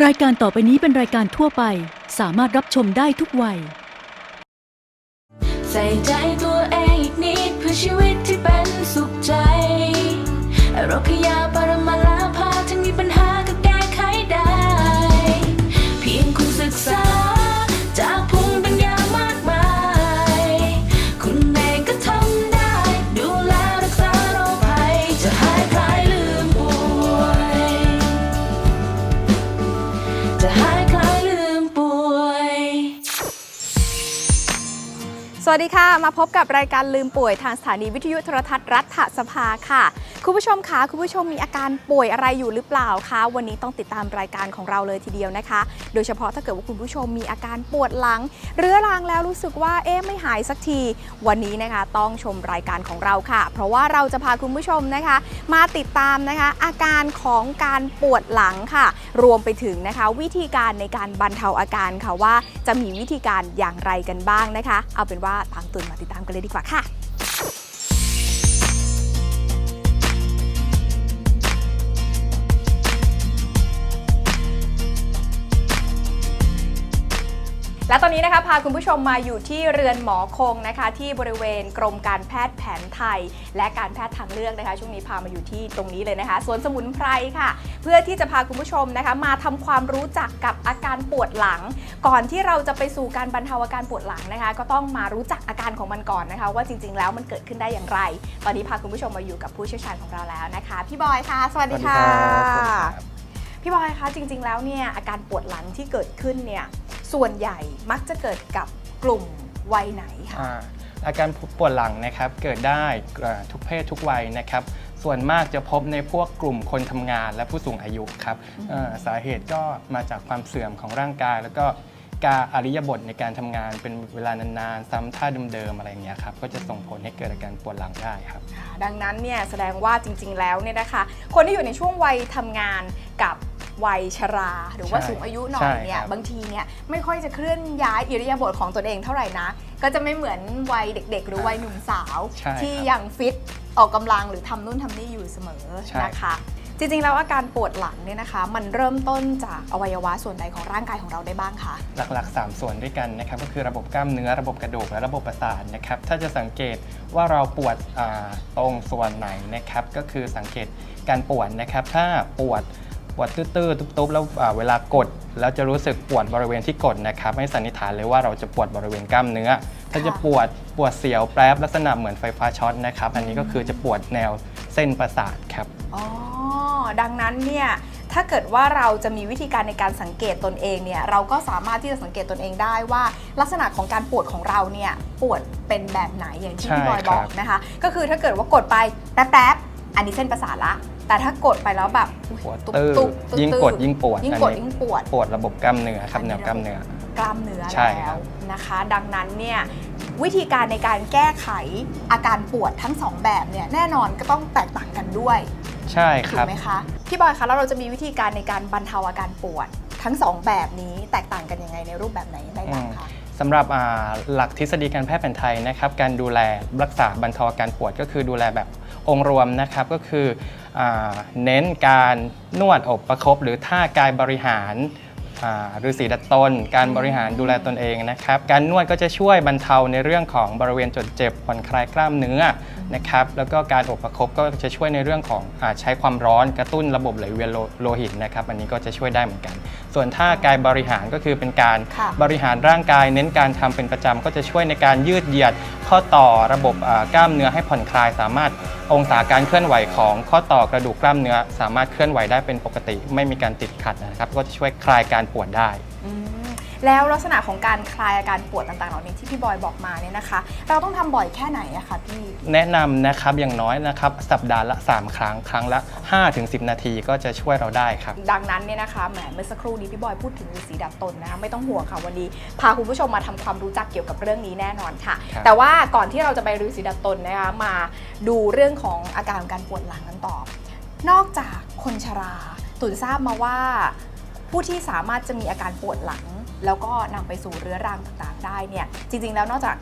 รายการต่อไปนี้เป็นรายการทั่วไป สามารถรับชมได้ทุกวัย ใส่ใจตัวเองอีกนิดเพื่อชีวิตที่เป็นสุขใจโรคยาปรมัง สวัสดีค่ะ มาพบกับรายการลืมป่วยทางสถานีวิทยุโทรทัศน์รัฐสภาค่ะ คุณผู้ชมคะคุณผู้ชมมีอาการป่วยอะไรอยู่หรือเปล่าคะ วันนี้ต้องติดตามรายการของเราเลยทีเดียวนะคะ โดยเฉพาะถ้าเกิดว่าคุณผู้ชมมีอาการปวดหลัง เรื้อรังแล้วรู้สึกว่าเอ๊ะไม่หายสักที วันนี้นะคะต้องชมรายการของเราค่ะ เพราะว่าเราจะพาคุณผู้ชมนะคะ มาติดตามนะคะ อาการของการปวดหลังค่ะ รวมไปถึงนะคะ วิธีการในการบรรเทาอาการค่ะว่า จะมีวิธีการอย่างไรกันบ้างนะคะ เอาเป็นว่าตามตุนมาติดตามกันเลยดีกว่าค่ะ และตอนนี้นะคะพาคุณผู้ชมมาอยู่ที่เรือนหมอคงนะคะ ที่บริเวณกรมการแพทย์แผนไทย และการแพทย์ทางเลือกนะคะ ช่วงนี้พามาอยู่ที่ตรงนี้เลยนะคะสวนสมุนไพรค่ะ เพื่อที่จะพาคุณผู้ชมนะคะ มาทำความรู้จักกับอาการปวดหลัง ก่อนที่เราจะไปสู่การบรรเทาอาการปวดหลังนะคะ ก็ต้องมารู้จักอาการของมันก่อนนะคะ ว่าจริง ๆ แล้วมันเกิดขึ้นได้อย่างไร ตอนนี้พาคุณผู้ชมมาอยู่กับผู้เชี่ยวชาญของเราแล้วนะคะ พี่บอยค่ะ สวัสดีค่ะสวัสดีครับพี่บอยคะจริง ๆ แล้วเนี่ยอาการปวดหลังที่เกิดขึ้นเนี่ย ส่วนใหญ่มักจะเกิดกับกลุ่มวัยไหนคะอ่าอาการปวดหลังนะครับเกิดได้เอ่อทุกเพศทุกวัยนะครับ ส่วนมากจะพบในพวกกลุ่มคนทำงานและผู้สูงอายุครับเอ่อสาเหตุก็มาจากความเสื่อมของร่างกาย แล้วก็การอริยบทในการทำงานเป็นเวลานานๆ ซ้ำท่าเดิมๆอะไรอย่างเงี้ยครับก็จะส่งผลให้เกิดอาการปวดหลังได้ครับค่ะดังนั้นเนี่ยแสดงว่าจริงๆแล้วเนี่ยนะคะ คนที่อยู่ในช่วงวัยทำงานกับ วัยชราหรือว่าใช่สูงอายุหน่อใช่ยเนี่ยครับบางทีเนี่ยไม่ค่อยจะเคลื่อนย้ายอิริยาบถของตนเองเท่าไหร่นะ ก็จะไม่เหมือนวัยเด็ก ๆ หรือวัยหนุ่มสาวใช่ที่ครับยังฟิตออกกำลังหรือทำนู่นทำนี่อยู่เสมอใช่นะคะจริงๆ แล้วอาการปวดหลังเนี่ยนะคะ มันเริ่มต้นจากอวัยวะส่วนใดของร่างกายของเราได้บ้างคะหลักๆ 3 ส่วนด้วยกันนะครับก็คือระบบกล้ามเนื้อระบบกระดูกและระบบประสาทนะครับถ้าจะสังเกตว่าเราปวดอ่าตรงส่วนไหนนะครับก็คือสังเกตการปวดนะครับถ้าปวด ปวดตื้อๆตุ๊บๆแล้วอ่าเวลากด แล้วจะรู้สึกปวดบริเวณที่กดนะครับให้สันนิษฐานเลยว่าเราจะปวดบริเวณกล้ามเนื้อ ถ้าจะปวดปวดเสียวแปรบลักษณะเหมือนไฟฟ้าช็อตนะครับ อันนี้ก็คือจะปวดแนวเส้นประสาทครับอ๋อดังนั้นเนี่ยถ้าเกิดว่าเราจะมีวิธีการในการสังเกตตนเองเนี่ยเราก็สามารถที่จะสังเกตตนเองได้ว่า ลักษณะของการปวดของเราเนี่ยปวดเป็นแบบไหนอย่างที่ใช่พี่บอยครับบอกนะคะ ก็คือถ้าเกิดว่ากดไปแป๊บๆอันนี้เส้นประสาทละ แต่ถ้ากดไปแล้วแบบอุ๊ยปวดตุ๊บตื้อตุ๊บตุ๊บยิ่งกดยิ่งปวดยิ่งอันกดนี้ ยิ่งปวด ปวดระบบกล้ามเนื้อครับอันแนนี้วกล้ามเนื้อ กล้ามเนื้อใช่แล้ครัวบ นะคะ ดังนั้นเนี่ยวิธีการในการแก้ไขอาการปวดทั้งสองแบบเนี่ยแน่นอนก็ต้องแตกต่างกันด้วยใช่คถูรักบ ไหมคะพี่บอยคะแล้วเราจะมีวิธีการในการบรรเทาอาการปวดทั้งสองแบบนี้แตกต่างกันยังไงในรูปแบบไหนได้บ้างคะ สำหรับอ่าหลักทฤษฎีการแพทย์แผนไทยนะครับการดูแลรักษาบรรเทาอาการปวดก็คือดูแลแบบองค์รวมนะครับก็คืออา เน้นการนวดอบประคบหรือท่ากายบริหาร ฤาษีดัดตน การบริหารดูแลตนเองนะครับ การนวดก็จะช่วยบรรเทาในเรื่องของบริเวณจุดเจ็บผ่อนคลายกล้ามเนื้อนะครับแล้วก็การอบประคบก็จะช่วยในเรื่องของอาใช้ความร้อนกระตุ้นระบบไหลเวียนโลโลหิตนะครับอันนี้ก็จะช่วยได้เหมือนกัน ส่วนท่ากายบริหารก็คือเป็นการค่ะบริหารร่างกาย เน้นการทำเป็นประจำก็จะช่วยในการยืดเหยียดข้อต่อระบบอ่ากล้ามเนื้อให้ผ่อนคลายสามารถองศาการเคลื่อนไหวของข้อต่อกระดูกกล้ามเนื้อ สามารถเคลื่อนไหวได้เป็นปกติ ไม่มีการติดขัดนะครับ ก็จะช่วยคลายการปวดได้อืมแล้วลักษณะของการคลายอาการปวดต่างๆ เหล่านี้ที่พี่บอยบอกมาเนี่ยนะคะ เราต้องทำบ่อยแค่ไหนอะคะพี่ แนะนำนะครับอย่างน้อยนะครับสัปดาห์ละ 3 ครั้งครั้งละ 5-10 นาทีก็จะช่วยเราได้ครับ ดังนั้นเนี่ยนะคะแหมเมื่อสักครู่นี้พี่บอยพูดถึงฤาษีดัดตนนะคะไม่ต้องห่วงค่ะวันนี้ พาคุณผู้ชมมาทำความรู้จักเกี่ยวกับเรื่องนี้แน่นอนค่ะ ครับ แต่ว่าก่อนที่เราจะไปฤาษีดัดตนนะคะมาดูเรื่องของอาการของการปวดหลังกันต่อ นอกจากคนชราตุนทราบมาว่า ผู้ที่สามารถจะมีอาการปวดหลัง แล้วก็นำไปสู่เรื้อรังต่างๆ ได้เนี่ยจริงๆ แล้วนอกจาก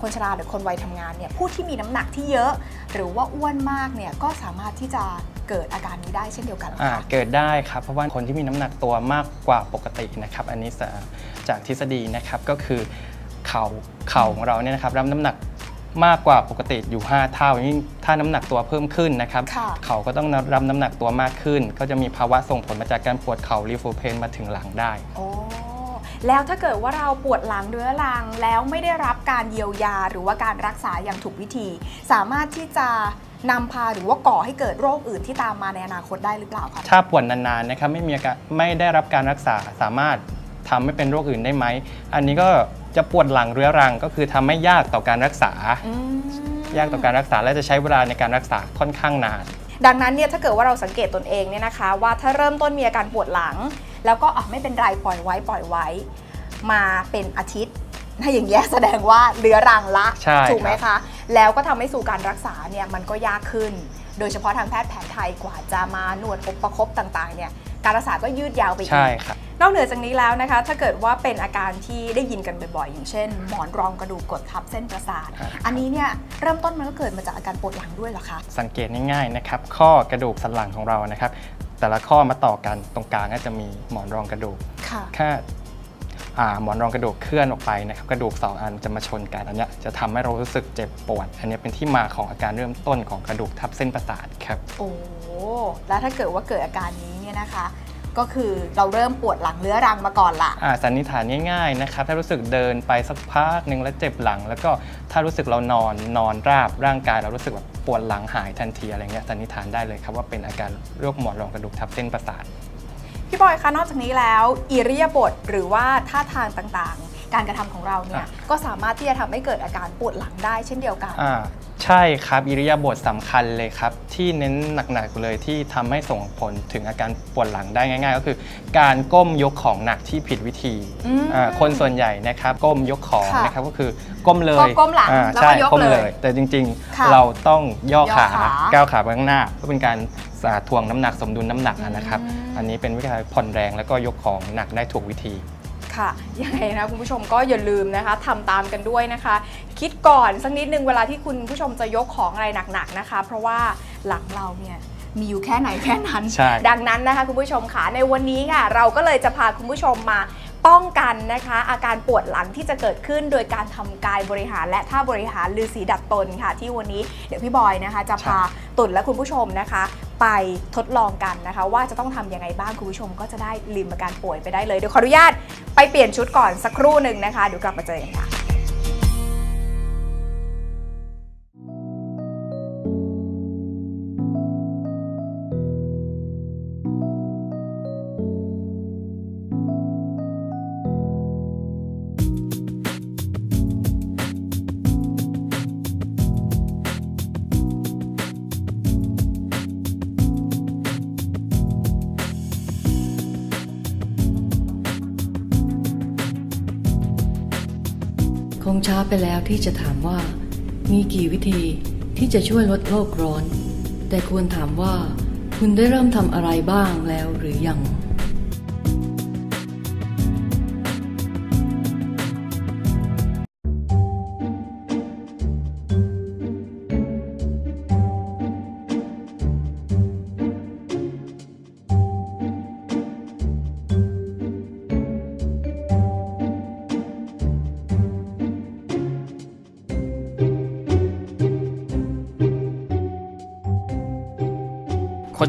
คนชราหรือคนวัยทำงานเนี่ยผู้ที่มีน้ำหนักที่เยอะ หรือว่าอ้วนมากเนี่ยก็สามารถที่จะเกิดอาการนี้ได้เช่นเดียวกันหรออ่าคะเกิดได้ครับเพราะว่าคนที่มีน้ำหนักตัวมากกว่าปกตินะครับอันนี้จะจากทฤษฎีนะครับก็คือเข่าเข่าของเราเนี่ยนะครับรับน้ำหนัก มากกว่าปกติอยู่ 5 เท่ายิ่งถ้าน้ำหนักตัวเพิ่มขึ้นนะครับ ค่ะ เขาก็ต้องรับน้ำหนักตัวมากขึ้น ก็จะมีภาวะส่งผลมาจากการปวดเข่ารีฟูเพนมาถึงหลังได้ โอ้แล้วถ้าเกิดว่าเราปวดหลังเรื้อรังแล้วไม่ได้รับการเยียวยาหรือว่าการรักษาอย่างถูกวิธี สามารถที่จะนำพาหรือว่าก่อให้เกิดโรคอื่นที่ตามมาในอนาคตได้หรือเปล่าคะ ถ้าปวดนานๆนะครับไม่มีอาการไม่ได้รับการรักษาสามารถ ทำให้เป็นโรคอื่นได้ไหม อันนี้ก็จะปวดหลังเรื้อรังก็คือทำให้ยากต่อการรักษาอืมยากต่อการรักษาและจะใช้เวลาในการรักษาค่อนข้างนาน ดังนั้นเนี่ยถ้าเกิดว่าเราสังเกตตนเองเนี่ยนะคะ ว่าถ้าเริ่มต้นมีอาการปวดหลัง แล้วก็อะไม่เป็นไรปล่อยไว้ปล่อยไว้ มาเป็นอาทิตย์ถ้าอย่างเงี้ยแสดงว่าเรื้อรังละใช่ถูกไหมครัคะบแล้วก็ทำให้สู่การรักษาเนี่ยมันก็ยากขึ้น โดยเฉพาะทางแพทย์แผนไทยกว่าจะมานวดอบประคบต่างๆเนี่ยการรักษาก็ยืดยาวไปอีกใช่ครับ นอกเหนือจากนี้แล้วนะคะ ถ้าเกิดว่าเป็นอาการที่ได้ยินกันบ่อยๆ อย่างเช่น หมอนรองกระดูกกดทับเส้นประสาทครับอันนี้เนี่ยเริ่มต้นมันก็เกิดมาจากอาการปวดหลังด้วยเหรอคะ สังเกตง่ายๆนะครับ ข้อกระดูกสันหลังของเรานะครับ แต่ละข้อมาต่อกันตรงกลางก็จะมีหมอนรองกระดูกค่ะแค่อ่าหมอนรองกระดูกเคลื่อนออกไปนะครับกระดูกสองอันจะมาชนกันอันเนี้ยจะทำให้เรารู้สึกเจ็บปวด อันเนี้ยเป็นที่มาของอาการเริ่มต้นของกระดูกทับเส้นประสาทครับ โอ้แล้วถ้าเกิดว่าเกิดอาการนี้เนี่ยนะคะ ก็คือเราเริ่มปวดหลังเรื้อรังมาก่อนละอ่าสันนิษฐานง่ายๆนะครับ ถ้ารู้สึกเดินไปสักพักหนึ่งแล้วเจ็บหลัง แล้วก็ถ้ารู้สึกเรานอนนอนราบร่างกายเรารู้สึกแบบปวดหลังหายทันทีอะไรเงี้ยสันนิษฐานได้เลยครับว่าเป็นอาการโรคหมอนรองกระดูกทับเส้นประสาทพี่บอยคะนอกจากนี้แล้วอิริยาบถหรือว่าท่าทางต่างๆ การกระทำของเราเนี่ยอะก็สามารถที่จะทำให้เกิดอาการปวดหลังได้เช่นเดียวกันอ่าใช่ครับอิริยาบถสำคัญเลยครับ ที่เน้นหนักๆเลยที่ทำให้ส่งผลถึงอาการปวดหลังได้ง่าย ๆ ก็คือ การก้มยกของหนักที่ผิดวิธีอืมอ่าคนส่วนใหญ่นะครับ ก้มยกของค่ะนะครับก็คือก้มเลยก็ก้มหลังอ่าแล้วก็ใช่ยกก้มเลยเลย แต่จริงค่ะๆเราต้องย่อย่อขาขาก้าวขาไปข้างหน้าเพื่อเป็นการอ่าทวงน้ำหนักสมดุลน้ำหนักนะครับอืมอันนี้เป็นวิธีผ่อนแรงแล้วก็ยกของหนักได้ถูกวิธี ค่ะ ยังไงนะคุณผู้ชมก็อย่าลืมนะคะทำตามกันด้วยนะคะ คิดก่อนสักนิดนึงเวลาที่คุณผู้ชมจะยกของอะไรหนักๆนะคะ เพราะว่าหลังเราเนี่ยมีอยู่แค่ไหนแค่นั้น ใช่ ดังนั้นนะคะคุณผู้ชมค่ะในวันนี้ค่ะ เราก็เลยจะพาคุณผู้ชมมาป้องกันนะคะ อาการปวดหลังที่จะเกิดขึ้นโดยการทำกายบริหาร และท่าบริหารลือสีดัดตนค่ะ ที่วันนี้เดี๋ยวพี่บอยนะคะ จะพาตุ่นและคุณผู้ชมนะคะ ไปทดลองกันนะคะ ว่าจะต้องทำยังไงบ้างคุณผู้ชมก็จะได้ลืมอาการป่วยไปได้เลยเดี๋ยวขออนุญาตไปเปลี่ยนชุดก่อนสักครู่หนึ่งนะคะเดี๋ยวกลับมาเจอกันค่ะ งช้าไปแล้วที่จะถามว่า มีกี่วิธีที่จะช่วยลดโลกร้อน แต่ควรถามว่า คุณได้เริ่มทำอะไรบ้างแล้วหรือยัง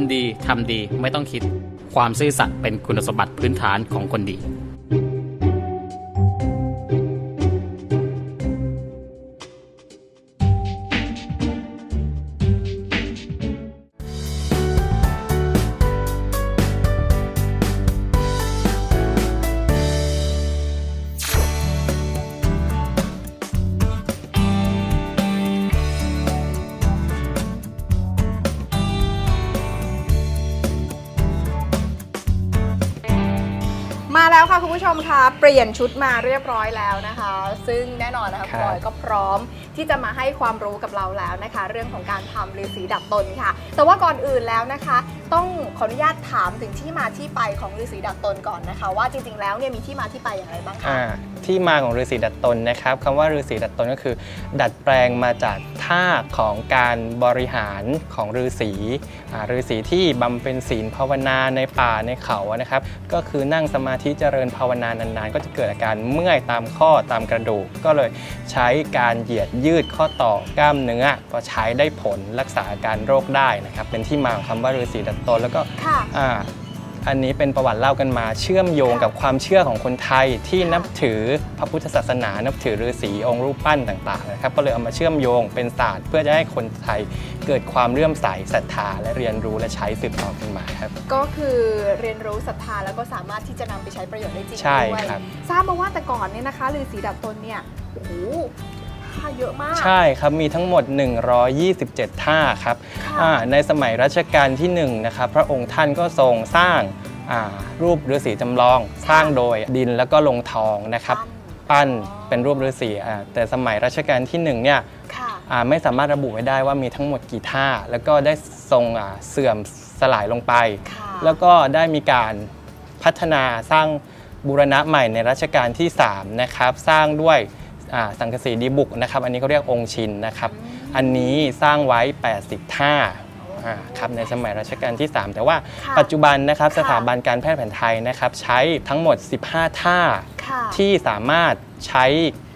คนดีทำดีไม่ต้องคิด ความซื่อสัตย์เป็นคุณสมบัติพื้นฐานของคนดี ปลี่ยนชุดมาเรียบร้อยแล้วนะคะ ซึ่งแน่นอนนะคะครับบอยก็พร้อมที่จะมาให้ความรู้กับเราแล้วนะคะ เรื่องของการทำฤาษีดัดตนค่ะ แต่ว่าก่อนอื่นแล้วนะคะ ต้องขออนุญาตถามถึงที่มาที่ไปของฤาษีดัดตนก่อนนะคะ ว่าจริงๆแล้วเนี่ยมีที่มาที่ไปอย่างไรบ้างคะอ่า ที่มาของฤาษีดัดตนนะครับคำว่าฤาษีดัดตนก็คือ ดัดแปลงมาจากท่าของการบริหารของฤาษีอ่าฤาษีที่บำเพ็ญศีลภาวนาในป่าในเขาอะนะครับ ก็คือนั่งสมาธิเจริญภาวนานานๆ ก็จะเกิดอาการเมื่อยตามข้อตามกระดูก ก็เลยใช้การเหยียดยืดข้อต่อกล้ามเนื้อพอใช้ได้ผลรักษาอาการโรคได้นะครับ เป็นที่มาของคำว่าฤาษีดัดตนแล้วก็ค่ะ อ่าอันนี้เป็นประวัติเล่ากันมา เชื่อมโยงกับความเชื่อของคนไทยที่นับถือพระพุทธศาสนา นับถือฤาษีองค์รูปปั้นต่างๆนะครับก็เลยเอามาเชื่อมโยงเป็นศาสตร์ เพื่อจะให้คนไทยเกิดความเลื่อมใสศรัทธาและเรียนรู้และใช้สืบต่อกันมาครับ ก็คือเรียนรู้ศรัทธาแล้วก็สามารถที่จะนำไปใช้ประโยชน์ได้จริงใช่ด้วยครับ ทราบมาว่าแต่ก่อนเนี่ยนะคะฤาษีดัดตนเนี่ยโอ้โห ท่าเยอะมาก ใช่ครับ มีทั้งหมด 127 ท่าครับค่ะอ่าในสมัยรัชกาลที่1นะครับพระองค์ท่านก็ทรงสร้างอ่ารูปฤาษีจำลอง สร้างโดยดินแล้วก็ลงทองนะครับ ปั้นเป็นรูปฤาษีอ่าแต่สมัยรัชกาลที่1เนี่ยค่ะ อ่าไม่สามารถระบุไว้ได้ว่ามีทั้งหมดกี่ท่า แล้วก็ได้ทรงอ่าเสื่อมสลายลงไป ค่ะแล้วก็ได้มีการพัฒนาสร้างบูรณะใหม่ในรัชกาลที่ 3 นะครับ สร้างด้วย อ่าสังกะสีดีบุกนะครับ อันนี้เขาเรียกองค์ชินนะครับ อันนี้สร้างไว้ 80 ท่าอ่าครับในสมัยรัชกาลที่ 3 แต่ว่าค่ะปัจจุบันนะครับค่ะสถาบันการแพทย์แผนไทยนะครับ ใช้ทั้งหมด 15 ท่าค่ะ ที่สามารถใช้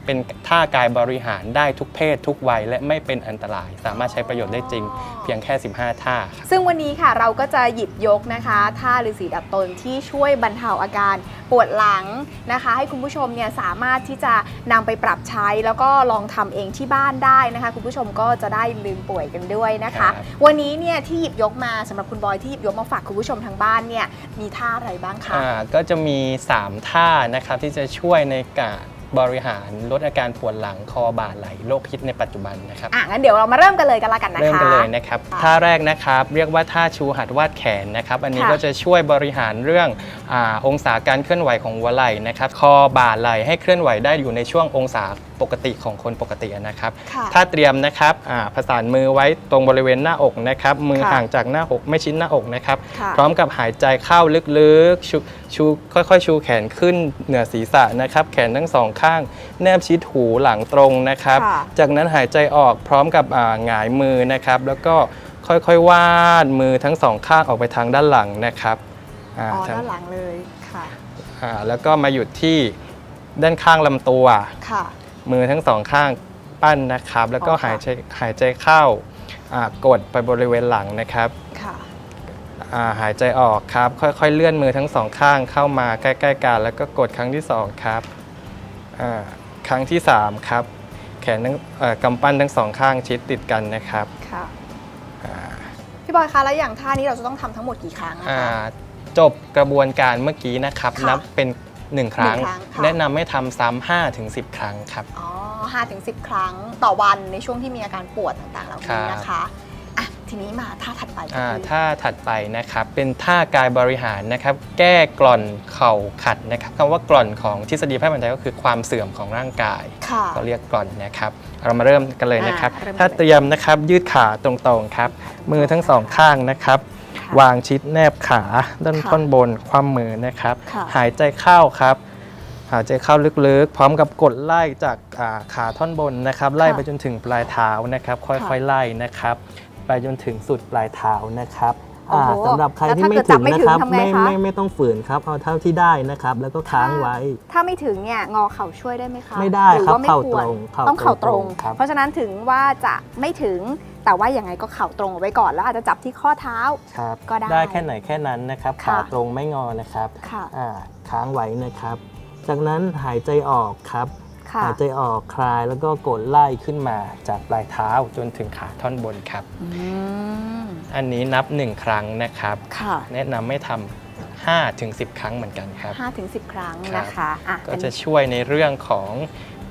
เป็นท่ากายบริหารได้ทุกเพศทุกวัย และไม่เป็นอันตราย สามารถใช้ประโยชน์ได้จริง เพียงแค่ 15 ท่าครับ ซึ่งวันนี้ค่ะเราก็จะหยิบยกนะคะท่าฤาษีดัดตนที่ช่วยบรรเทาอาการปวดหลังนะคะ ให้คุณผู้ชมเนี่ยสามารถที่จะนำไปปรับใช้ แล้วก็ลองทำเองที่บ้านได้นะคะ คุณผู้ชมก็จะได้ลืมป่วยกันด้วยนะคะครับวันนี้เนี่ยที่หยิบยกมาสำหรับคุณบอยที่หยิบยกมาฝากคุณผู้ชมทางบ้านเนี่ยมีท่าอะไรบ้างคะ อ่าก็จะมี 3 ท่านะครับที่จะช่วยในการ บริหารลดอาการปวดหลังคอบ่าไหลโรคฮิตในปัจจุบันนะครับอะงั้นเดี๋ยวเรามาเริ่มกันเลยกันละกันนะคะ เริ่มกันเลยนะครับค่ะท่าแรกนะครับเรียกว่าท่าชูหัดวาดแขนนะครับอันนี้ค่ะก็จะช่วยบริหารเรื่องอาองศาการเคลื่อนไหวของหัวไหล่นะครับคอบ่าไหล่ให้เคลื่อนไหวได้อยู่ในช่วงองศา ปกติของคนปกตินะครับ ค่ะถ้าเตรียมนะครับอ่าประสานมือไว้ตรงบริเวณหน้าอกนะครับ มือค่ะห่างจากหน้าอกไม่ชิดหน้าอกนะครับ ค่ะพร้อมกับหายใจเข้าลึกๆ ชูชูค่อยๆ ชูแขนขึ้นเหนือศีรษะนะครับ แขนทั้งสองข้าง แนบชิดหูหลังตรงนะครับ ค่ะ จากนั้นหายใจออกพร้อมกับอ่าหงายมือนะครับ แล้วก็ค่อยๆวาดมือทั้งสองข้างออกไปทางด้านหลังนะครับอ่าอ๋อทาง ด้านหลังเลยค่ะ อ่าแล้วก็มาหยุดที่ด้านข้างลำตัว ค่ะ มือทั้งสองข้างปั้นนะครับ แล้วก็อ๋อค่ะ หายใจหายใจเข้าอ่ากดไปบริเวณหลังนะครับค่ะ อ่าหายใจออกครับ ค่อยๆ เลื่อนมือทั้งสองข้างเข้ามาใกล้ๆกันแล้วก็กดครั้งที่สองครับอ่าครั้งที่สามครับแขนทั้งเอ่อกำปั้นทั้งสองข้างชิดติดกันนะครับ ค่ะอ่าพี่บอยคะแล้วอย่างท่านี้เราจะต้องทำทั้งหมดกี่ครั้งอะอ่าคะ จบกระบวนการเมื่อกี้นะครับ ค่ะ นับเป็น 1 ครั้ง หนึ่งครั้งค่ะ แนะนำให้ทำซ้ำ5ถึง10ครั้งครับ อ๋อห้าถึงสิบครั้งต่อวันในช่วงที่มีอาการปวดต่างๆเหล่านี้นะคะอะทีนี้มาท่าถัดไปก็อ่าคือท่าถัดไปนะครับเป็นท่ากายบริหารนะครับแก้กล่อนเข่าขัดนะครับคำว่ากล่อนของทฤษฎีแพทย์แผนไทยก็คือความเสื่อมของร่างกาย ค่ะเราเรียกกล่อนนะครับเรามาเริ่มกันเลยนะครับ อ่าเริ่มกันเลย ถ้าเตรียมนะครับยืดขาตรงๆครับ มือทั้งสองข้างนะครับค่ะ วางชิดแนบขาด้านค่ะท่อนบนความมือนะครับค่ะหายใจเข้าครับ หายใจเข้าลึกๆ พร้อมกับกดไล่จากอ่าขาท่อนบนนะครับไล่ไปจนถึงปลายเท้านะครับ ค่อยๆไล่นะครับ ไปจนถึงสุดปลายเท้านะครับ โอ้โหอ่าสำหรับใครแล้วที่ถ้าไม่เกิดถึจับงไม่นะถึงครับทำไงไม่คะ ไม่ไม่ต้องฝืนครับเอาเท่าที่ได้นะครับ แล้วก็ค้างไว้ ถ้าไม่ถึงเนี่ยงอเข่าช่วยได้ไหมคะไม่ได้หรือครับว่าไม่เข่าควรตรงเข่าต้องเข่าตรง ตรงครับเพราะฉะนั้นถึงว่าจะไม่ถึงแต่ว่ายังไงก็เข่าตรงเอาไว้ก่อนแล้วอาจจะจับที่ข้อเท้า ครับก็ได้ได้แค่ไหนแค่นั้นนะครับค่ะ ขาตรงไม่งอนะครับค่ะ อ่าค้างไว้นะครับ จากนั้นหายใจออกครับค่ะ หายใจออกคลายแล้วก็กดไล่ขึ้นมาจากปลายเท้าจนถึงขาท่อนบนครับอืมอันนี้นับ 1 ครั้งนะครับค่ะแนะนำไม่ทำ5ถึง10 ครั้งเหมือนกันครับห้าถึงสิบครั้งครับนะคะอะก็เป็นจะช่วยในเรื่องของ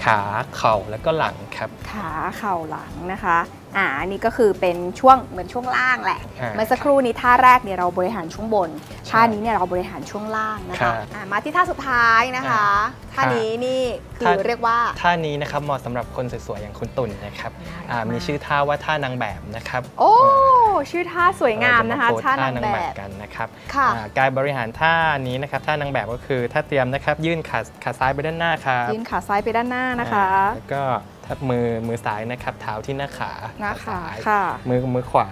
ขาเข่าและก็หลังครับ ขาเข่าหลังนะคะ อ่าอันนี้ก็คือเป็นช่วงเหมือนช่วงล่างแหละ อ่าเมื่อสักครู่นี้ท่าแรกเนี่ยเราบริหารช่วงบนใช่ท่านี้เนี่ยเราบริหารช่วงล่างนะครัคะบอ่ามาที่ท่าสุดท้ายนะคะอ่าท่านี้นี่คือท่า เรียกว่า ท่านี้นะครับเหมาะสำหรับคนสวยๆอย่างคุณตุ่นนะครับอ่ามีชื่อท่าว่าท่านางแบบนะครับโอ้อ่าชื่อท่าสวยงามนะคะเรจท่าโพสนางแบบ กันนะครับค่ะ อ่ากายบริหารท่านี้นะครับท่านางแบบก็คือท่าเตรียมนะครับยื่นขาขาซ้ายไปด้านหน้าครับ ยื่นขาซ้ายไปด้านหน้านะคะ อ่าแล้วก็ ทับมือมือซ้ายนะครับเท้าที่หน้าขาหน้าขาซ้ายค่ะ มือมือขวา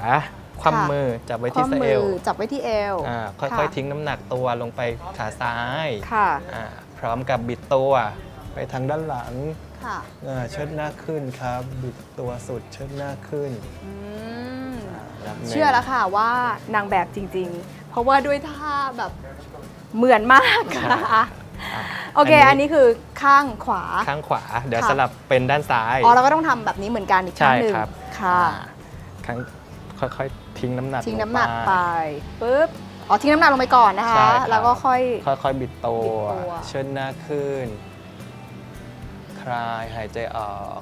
คค่ะว่ำมือจับไว้ข้ที่อสะมืเออวจับไว้ที่เอวอ่าค่ะค่อยๆทิ้งน้ำหนักตัวลงไปขาซ้ายค่ะ อ่าพร้อมกับบิดตัวไปทางด้านหลังค่ะอ่าเชิดหน้าขึ้นครับ บิดตัวสุดเชิดหน้าขึ้นอืมนับหนึ่ง เชื่อแล้วค่ะว่านางแบบจริง ๆ เพราะว่าด้วยท่าแบบเหมือนมากค่ะ อะโอเค อันนี้คือข้างขวา ข้างขวา เดี๋ยวค่ะ สลับเป็นด้านซ้าย อ๋อเราก็ต้องทำแบบนี้เหมือนกันอีกครั้งหนึ่งใช่ครับ ค่ะ อ่าครั้งค่อยๆทิ้งน้ำหนักทิ้งลน้ำหนักไป ปุ๊บอ๋อทิ้งน้ำหนักลงไปก่อนนะคะใช่ครับ แล้วก็ค่อย ค่อยๆ บิดตัว บิดตัว เชิดหน้าขึ้น คลายหายใจออก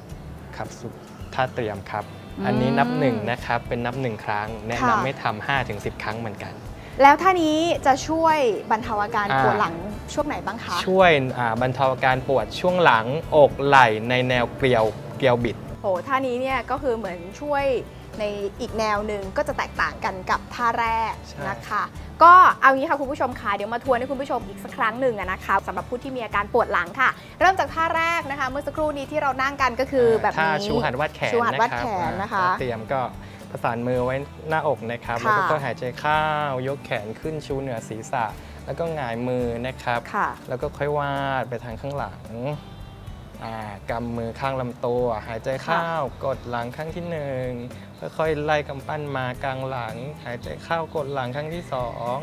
ครับสุดท่าเตรียมครับ อันนี้นับหนึ่งนะครับ เป็นนับหนึ่งครั้ง แนะนำให้ทำห้าถึงสิบครั้งเหมือนกัน แล้วท่านี้จะช่วยบรรเทาอาการอ่าปวดหลังช่วงไหนบ้างคะ ช่วยอ่าบรรเทาอาการปวดช่วงหลังอกไหล่ในแนวเกลียวเกลียวบิดโหท่านี้เนี่ยก็คือเหมือนช่วยในอีกแนวหนึ่งก็จะแตกต่างกันกับท่าแรกใช่นะคะ ก็เอางี้ค่ะคุณผู้ชมค่ะเดี๋ยวมาทวนให้คุณผู้ชมอีกสักครั้งหนึ่งอะนะคะสำหรับผู้ที่มีอาการปวดหลังค่ะ เริ่มจากท่าแรกนะคะ เมื่อสักครู่นี้ที่เรานั่งกันก็คือแบบถ้านี้ชูหัดวัดแขนชูหัดวัดะครับแขนนะคะอ่าเตรียมก็ ประสานมือไว้หน้าอกนะครับค่ะแล้วก็หายใจเข้ายกแขนขึ้นชูเหนือศีรษะ แล้วก็หงายมือนะครับค่ะแล้วก็ค่อยวาดไปทางข้างหลังอ่ากำมือข้างลำตัว หายใจเข้ากดหลังข้างที่หนึ่งค่อยๆไล่กำปั้นมากลางหลัง หายใจเข้ากดหลังครั้งที่สอง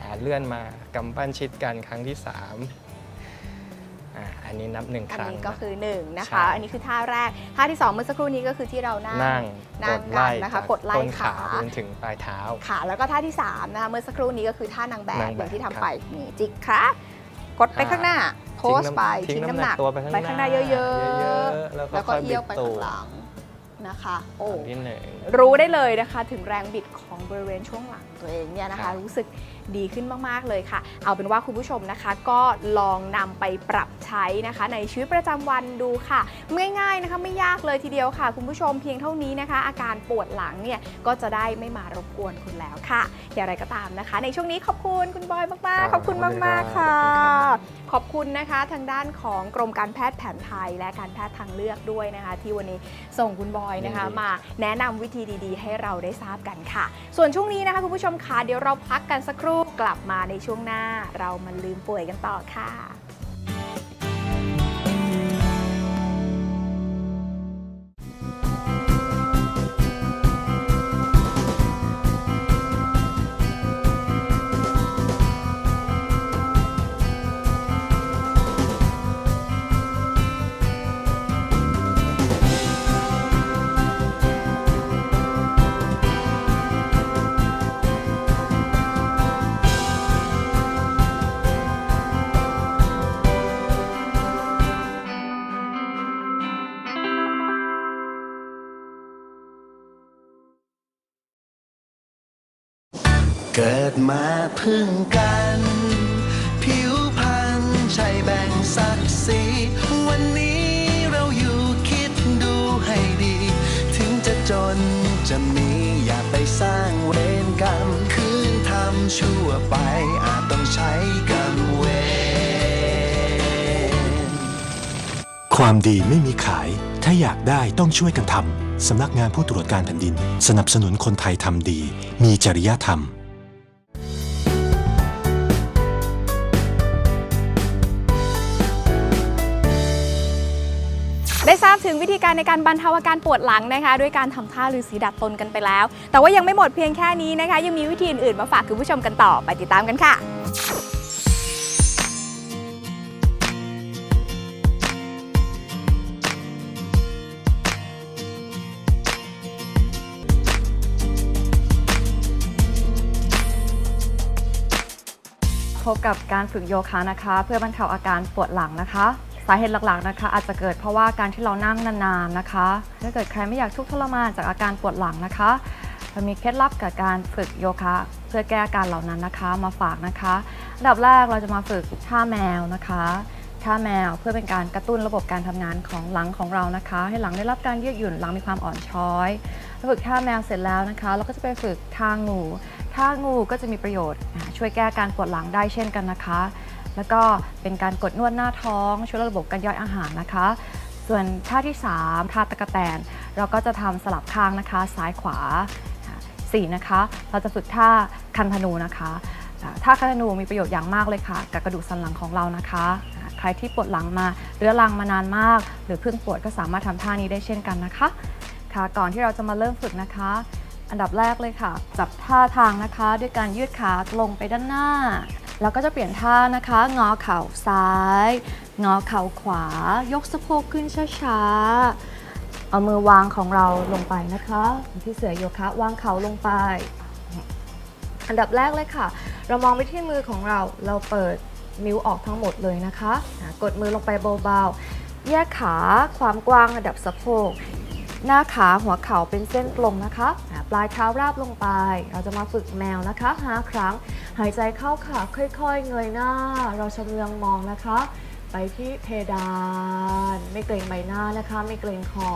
อ่าเลื่อนมากำปั้นชิดกันครั้งที่สาม อ่าอันนี้นับหนึ่งอัคนรั้ง นี้ก็คือ1นะคะใช่อันนี้คือท่าแรก ท่าที่ 2 เมื่อสักครู่นี้ก็คือที่เรานั่ง นั่งนั่กงดกัไล่นนะคะจากกดไล่ต้นขา ขาจนถึงปลายเท้า ค่ะ แล้วก็ท่าที่3นะคะเมื่อสักครู่นี้ก็คือท่านางแบบนางอแบบย่างที่ทำครับไปนี่จิกค่ะกดไปข้างหน้า โพสต์ไปทิ้ทิ้งงน้ำน้ำหนัก ตัวไปข้างหน้าข้างหน้าเยอะเยอะๆแล้วๆแล้วก็ค่อยๆเอี้ยวไปบิดตัวข้างหลังนะคะ โอ้ อันที่หนึ่ง รู้ได้เลยนะคะถึงแรงบิดของบริเวณช่วงหลังตัวเองเนี่ยนะครัคะ บรู้สึก ดีขึ้นมากๆเลยค่ะ เอาเป็นว่าคุณผู้ชมนะคะ ก็ลองนำไปปรับใช้นะคะ ในชีวิตประจำวันดูค่ะ ง่ายๆนะคะไม่ยากเลยทีเดียวค่ะ คุณผู้ชมเพียงเท่านี้นะคะ อาการปวดหลังเนี่ยก็จะได้ไม่มารบกวนคุณแล้วค่ะ อย่างไรก็ตามนะคะ ในช่วงนี้ขอบคุณคุณบอยมากๆขอบคุณมากๆค่ะ ขอบคุณนะคะทางด้านของกรมการแพทย์แผนไทย และการแพทย์ทางเลือกด้วยนะคะ ที่วันนี้ส่งคุณบอยนะคะยินดีมาแนะนำวิธีดี ๆ ให้เราได้ทราบกันค่ะ ส่วนช่วงนี้นะคะคุณผู้ชมคะเดี๋ยวเราพักกันสักครู่กลับมาในช่วงหน้า เรามาลืมป่วยกันต่อค่ะ พึ่งกัน ผิวพรรณใช่แบ่งศักดิ์ศรีวันนี้เราอยู่คิดดูให้ดี ถึงจะจนจะมีอย่าไปสร้างเวรกรรม คืนทำชั่วไปอาจต้องใช้กรรมเวรความดีไม่มีขาย ถ้าอยากได้ต้องช่วยกันทำสำนักงานผู้ตรวจการแผ่นดิน สนับสนุนคนไทยทำดี มีจริยธรรม วิธีการในการบรรเทาอาการปวดหลังนะคะ ด้วยการทำท่าลือสีดัดตนกันไปแล้ว แต่ว่ายังไม่หมดเพียงแค่นี้นะคะ ยังมีวิธีอื่นๆมาฝากคุณผู้ชมกันต่อไปติดตามกันค่ะพบกับการฝึกโยคะนะคะ เพื่อบรรเทาอาการปวดหลังนะคะ สาเหตุหลักๆนะคะ อาจจะเกิดเพราะว่าการที่เรานั่งนานๆนะคะ ถ้าเกิดใครไม่อยากทุกข์ทรมานจากอาการปวดหลังนะคะเรามีเคล็ดลับกับการฝึกโยคะเพื่อแก้อาการเหล่านั้นนะคะ มาฝากนะคะอันดับแรกเราจะมาฝึกท่าแมวนะคะท่าแมวเพื่อเป็นการกระตุ้นระบบการทำงานของหลังของเรานะคะ ให้หลังได้รับการยืดหยุ่นหลังมีความอ่อนช้อยฝึกท่าแมวเสร็จแล้วนะคะ เราก็จะไปฝึกท่างูท่างูก็จะมีประโยชน์ช่วยแก้การปวดหลังได้เช่นกันนะคะ แล้วก็เป็นการกดนวดหน้าท้องช่วยระบบการย่อยอาหารนะคะ ส่วนท่าที่3ท่าตะกะแตน เราก็จะทำสลับข้างนะคะ ซ้ายขวาอ่าสี่นะคะ เราจะฝึกท่าคันธนูนะคะท่าคันธนูมีประโยชน์อย่างมากเลยค่ะ กับกระดูกสันหลังของเรานะคะ ใครที่ปวดหลังมาเรื้อรังมานานมาก หรือเพิ่งปวดก็สามารถทำท่านี้ได้เช่นกันนะคะ ค่ะก่อนที่เราจะมาเริ่มฝึกนะคะ อันดับแรกเลยค่ะ จับท่าทางนะคะ ด้วยการยืดขาลงไปด้านหน้า แล้วก็จะเปลี่ยนท่านะคะ งอเข่าซ้าย งอเข่าขวา ยกสะโพกขึ้นช้าๆ เอามือวางของเราลงไปนะคะที่เสือโยคะวางเข่าลงไป อันดับแรกเลยค่ะ เรามองไปที่มือของเรา เราเปิดนิ้วออกทั้งหมดเลยนะคะ กดมือลงไปเบาๆ แยกขาความกว้างระดับสะโพก หน้าขาหัวเข่าเป็นเส้นตรงนะคะอ่าปลายเท้าราบลงไป เราจะมาฝึกแมวนะคะ5ครั้ง หายใจเข้าค่ะค่อยๆ เงยหน้า เราชำเลืองมองนะคะ ไปที่เพดาน ไม่เกรงใบหน้านะคะ ไม่เกรงคอ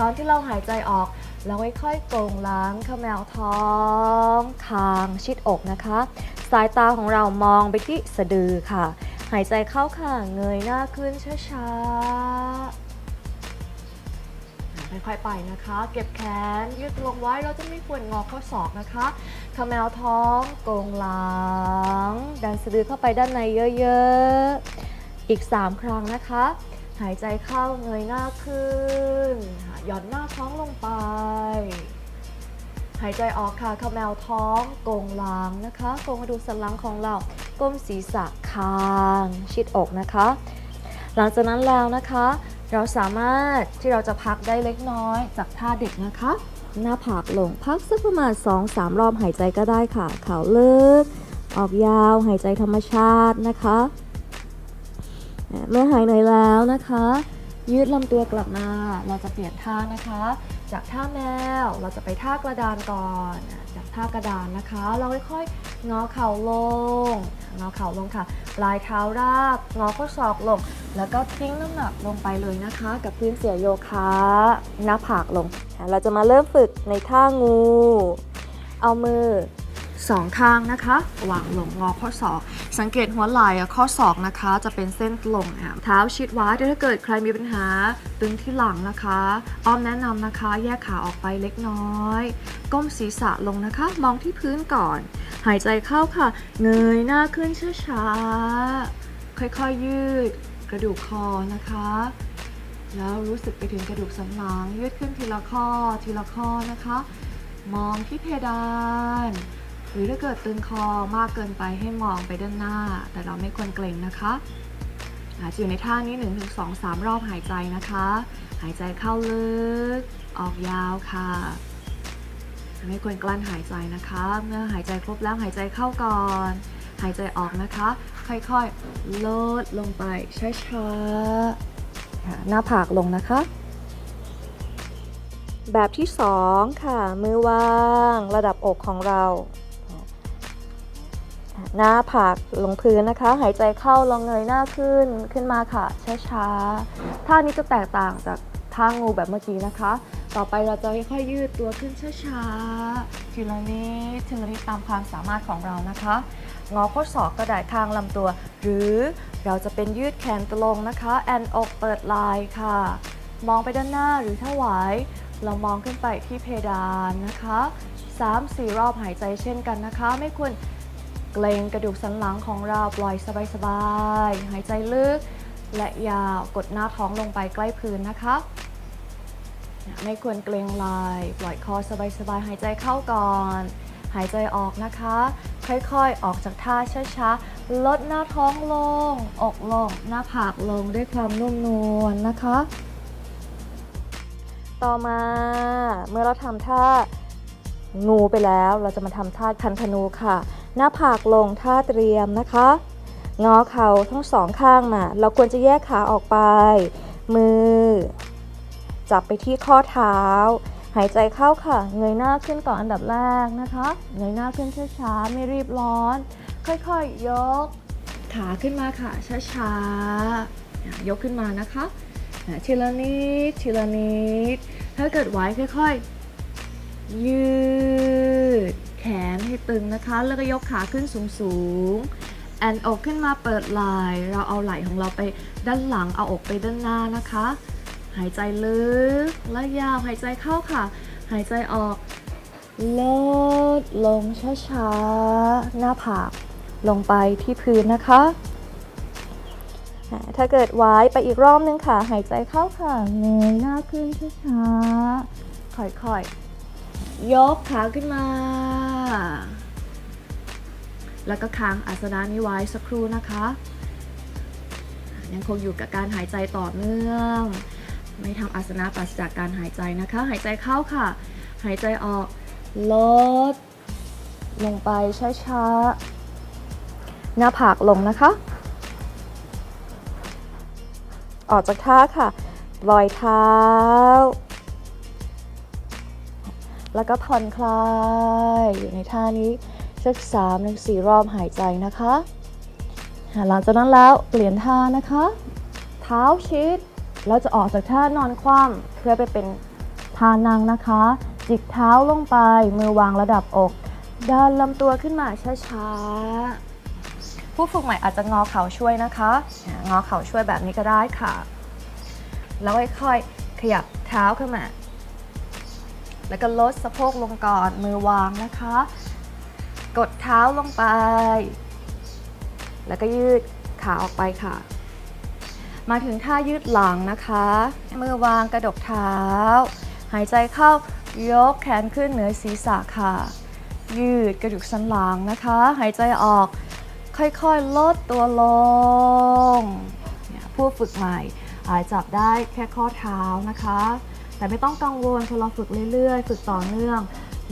ตอนที่เราหายใจออก เราค่อยๆโกงล้างขมแมวท้องคางชิดอกนะคะ สายตาของเรามองไปที่สะดือค่ะ หายใจเข้าค่ะ เงยหน้าขึ้นช้าๆ ค่อยๆไปนะคะ เก็บแขนยืดลงไว้เราจะไม่ควรงอข้อศอกนะคะขมวท้องโกงหลัง ดันสะดือเข้าไปด้านในเยอะๆ อีก 3 ครั้งนะคะ หายใจเข้าเงยหน้าขึ้น หย่อนหน้าท้องลงไป หายใจออกค่ะขมแมวท้องโกงหลังนะคะโกงกระดูกสันหลังของเราก้มศีรษะคาง ชิดอกนะคะ หลังจากนั้นแล้วนะคะ เราสามารถที่เราจะพักได้เล็กน้อยจากท่าเด็กนะคะ หน้าผากลงพักสักประมาณ 2-3 รอบหายใจก็ได้ค่ะเข่าลึกออกยาวหายใจธรรมชาตินะคะ เมื่อหายเหนื่อยแล้วนะคะ ยืดลำตัวกลับมาเราจะเปลี่ยนท่านะคะ จากท่าแมวเราจะไปท่ากระดานก่อนจากท่ากระดานนะคะ เราค่อยๆงอเข่าลงงอเข่าลงค่ะ ปลายเท้าราบงอข้อศอกลง แล้วก็ทิ้งน้ำหนักลงไปเลยนะคะ กับพื้นเสียโยคะหน้าผากลง เราจะมาเริ่มฝึกในท่างู เอามือ สองข้างนะคะวางลงงอข้อศอก สังเกตหัวไหล่ข้อศอกนะคะ จะเป็นเส้นตรงอะเท้าชิดไว้ถ้าเกิดใครมีปัญหาตึงที่หลังนะคะอ้อมแนะนำนะคะ แยกขาออกไปเล็กน้อย ก้มศีรษะลงนะคะ มองที่พื้นก่อน หายใจเข้าค่ะ เงยหน้าขึ้นช้าๆค่อยๆยืด กระดูกคอนะคะ แล้วรู้สึกไปถึงกระดูกสันหลังยืดขึ้นทีละข้อทีละข้อนะคะ มองที่เพดาน หรือถ้าเกิดตึงคอมากเกินไปให้มองไปด้านหน้า แต่เราไม่ควรเกร็งนะคะอาจจะอยู่ในท่านี้ 1-2-3 รอบหายใจนะคะ หายใจเข้าลึก ออกยาวค่ะ ไม่ควรกลั้นหายใจนะคะ เมื่อหายใจครบแล้วหายใจเข้าก่อน หายใจออกนะคะ ค่อยๆ ลดลงไปช้าๆ หน้าผากลงนะคะ แบบที่สองค่ะ มือวางระดับอกของเรา หน้าผากลงพื้นนะคะ หายใจเข้าลองเงยหน้าขึ้นขึ้นมาค่ะ ช้าๆท่านี้จะแตกต่างจากท่างูแบบเมื่อกี้นะคะ ต่อไปเราจะค่อยๆยืดตัวขึ้นช้าๆทีละนิดทีละนิดตามความสามารถของเรานะคะงอข้อศอกกระดายข้างลำตัว หรือเราจะเป็นยืดแขนตรงนะคะแอนอกเปิดลายค่ะ มองไปด้านหน้าหรือถ้าไหวเรามองขึ้นไปที่เพดานนะคะ3-4 รอบหายใจเช่นกันนะคะ ไม่ควร เกรงกระดูกสันหลังของเราปล่อยสบายๆ หายใจลึกและยาวกดหน้าท้องลงไปใกล้พื้นนะคะ ไม่ควรเกรงไหลปล่อยคอสบายๆ หายใจเข้าก่อน หายใจออกนะคะ ค่อยๆ ออกจากท่าช้าๆ ลดหน้าท้องลง อกลง หน้าผากลงด้วยความนุ่มนวลนะคะ ต่อมาเมื่อเราทำท่างูไปแล้ว เราจะมาทำท่าคันธนูค่ะ หน้าผากลงท่าเตรียมนะคะงอเข่าทั้งสองข้างมาเราควรจะแยกขาออกไป มือ จับไปที่ข้อเท้า หายใจเข้าค่ะ เงยหน้าขึ้นก่อนอันดับแรกนะคะ เงยหน้าขึ้นช้าๆไม่รีบร้อน ค่อยๆยก ขาขึ้นมาค่ะช้าๆยกขึ้นมานะคะทีละนิดทีละนิดถ้าเกิดไหวค่อย ๆ ยืด แขนให้ตึงนะคะ แล้วก็ยกขาขึ้นสูงๆแอนอกขึ้นมาเปิดไหล่เราเอาไหล่ของเราไปด้านหลังเอาอกไปด้านหน้านะคะ หายใจลึกและยาวหายใจเข้าค่ะ หายใจออกลดลงช้าๆ หน้าผากลงไปที่พื้นนะคะ ถ้าเกิดไว้ไปอีกรอบนึงค่ะ หายใจเข้าค่ะเงยหน้าขึ้นช้าๆ ค่อยๆ ยกขาขึ้นมา แล้วก็ค้างอาสนะนี้ไว้สักครู่นะคะ ยังคงอยู่กับการหายใจต่อเนื่อง ไม่ทำอาสนะปราศจากการหายใจนะคะ หายใจเข้าค่ะ หายใจออกลด ลงไปช้าๆ หน้าผากลงนะคะ ออกจากท่าค่ะปล่อยเท้า แล้วก็ผ่อนคลายอยู่ในท่านี้สักสามถึงสี่รอบหายใจนะคะหลังจากนั้นแล้วเปลี่ยนท่านะคะ เท้าชิดเราจะออกจากท่านอนคว่ำเพื่อไปเป็นท่านั่งนะคะ จิกเท้าลงไปมือวางระดับอกดันลำตัวขึ้นมาช้าๆ ผู้ฝึกใหม่อาจจะงอเข่าช่วยนะคะงอเข่าช่วยแบบนี้ก็ได้ค่ะ แล้วค่อยๆขยับเท้าขึ้นมา แล้วก็ลดสะโพกลงก่อนมือวางนะคะ กดเท้าลงไป แล้วก็ยืดขาออกไปค่ะ มาถึงท่ายืดหลังนะคะ มือวางกระดกเท้า หายใจเข้ายกแขนขึ้นเหนือศีรษะค่ะ ยืดกระดูกสันหลังนะคะ หายใจออกค่อยๆ ลดตัวลง ผู้ฝึกใหม่อาจจับได้แค่ข้อเท้านะคะ แต่ไม่ต้องกังวลพอเราฝึกเรื่อยๆ ฝึกต่อเนื่อง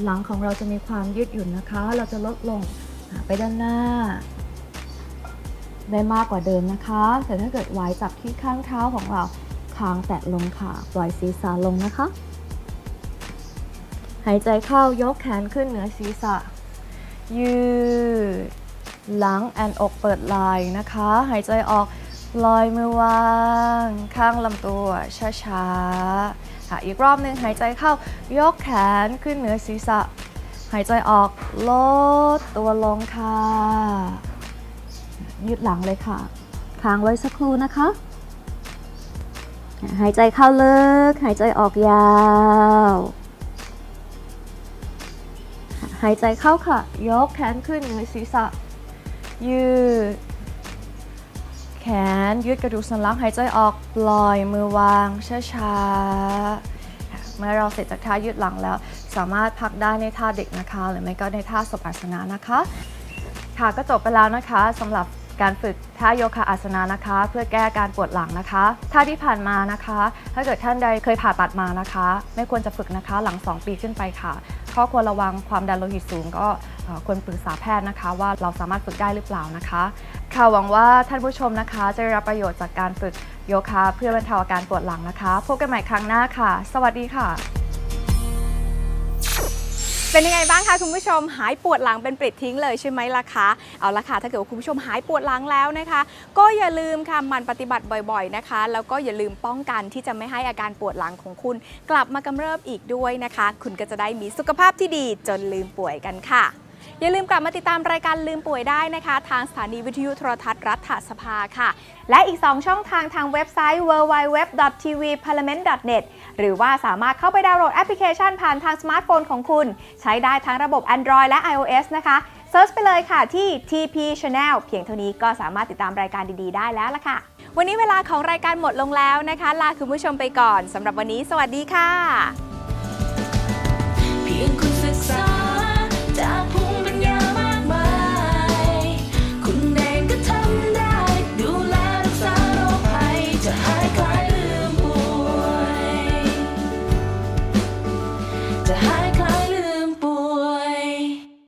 หลังของเราจะมีความยืดหยุ่นนะคะ เราจะลดลงไปด้านหน้า ได้มากกว่าเดิมนะคะ แต่ถ้าเกิดไหวจับที่ข้างเท้าของเราคางแตะลงค่ะ ปล่อยศีรษะลงนะคะ หายใจเข้ายกแขนขึ้นเหนือศีรษะ ยืด หลังแอนอกเปิดไหล่นะคะ หายใจออกลอยมือวาง ข้างลำตัวช้าๆ ค่ะ อีกรอบหนึ่งหายใจเข้ายกแขนขึ้นเหนือศีรษะ หายใจออกลดตัวลงค่ะ ยืดหลังเลยค่ะค้างไว้สักครู่นะคะ หายใจเข้าลึก หายใจออกยาว หายใจเข้าค่ะ ยกแขนขึ้นเหนือศีรษะ ยืด น ยืดกระดูกสันหลังหายใจออกปล่อยมือวางช้าๆ เมื่อเราเสร็จจากท่ายืดหลังแล้ว สามารถพักได้ในท่าเด็กนะคะ หรือไม่ก็ในท่าศพอาสนะนะคะ ค่ะก็จบไปแล้วนะคะสำหรับการฝึกท่าโยคะอาสนะนะคะ เพื่อแก้การปวดหลังนะคะท่าที่ผ่านมานะคะ ถ้าเกิดท่านใดเคยผ่าตัดมานะคะ ไม่ควรจะฝึกนะคะ หลัง 2 ปีขึ้นไปค่ะข้อควรระวังความดันโลหิตสูง ก็ควรปรึกษาแพทย์นะคะ ว่าเราสามารถฝึกได้หรือเปล่านะคะค่ะหวังว่าท่านผู้ชมนะคะ จะได้รับประโยชน์จากการฝึกโยคะเพื่อบรรเทาอาการปวดหลังนะคะ พบกันใหม่ครั้งหน้าค่ะ สวัสดีค่ะ เป็นยังไงบ้างคะคุณผู้ชมหายปวดหลังเป็นปลิดทิ้งเลยใช่ไหมล่ะคะเอาละค่ะถ้าเกิดว่าคุณผู้ชมหายปวดหลังแล้วนะคะ ก็อย่าลืมค่ะมันปฏิบัติบ่อยๆนะคะ แล้วก็อย่าลืมป้องกันที่จะไม่ให้อาการปวดหลังของคุณ กลับมากำเริบอีกด้วยนะคะ คุณก็จะได้มีสุขภาพที่ดีจนลืมป่วยกันค่ะ อย่าลืมกลับมาติดตามรายการลืมป่วยได้นะคะ ทางสถานีวิทยุโทรทัศน์รัฐสภาค่ะ และอีก 2 ช่องทางทางเว็บไซต์ www.tvparliament.net หรือว่าสามารถเข้าไปดาวน์โหลดแอปพลิเคชันผ่านทางสมาร์ทโฟนของคุณ ใช้ได้ทั้งระบบ Android และ iOS นะคะเซิร์ชไปเลยค่ะที่ TP Channel เพียงเท่านี้ก็สามารถติดตามรายการดีๆ ได้แล้วล่ะค่ะ วันนี้เวลาของรายการหมดลงแล้วนะคะ ลาคุณผู้ชมไปก่อนสำหรับวันนี้ สวัสดีค่ะ เพียงคุณศึกษา จากภูมิปัญญา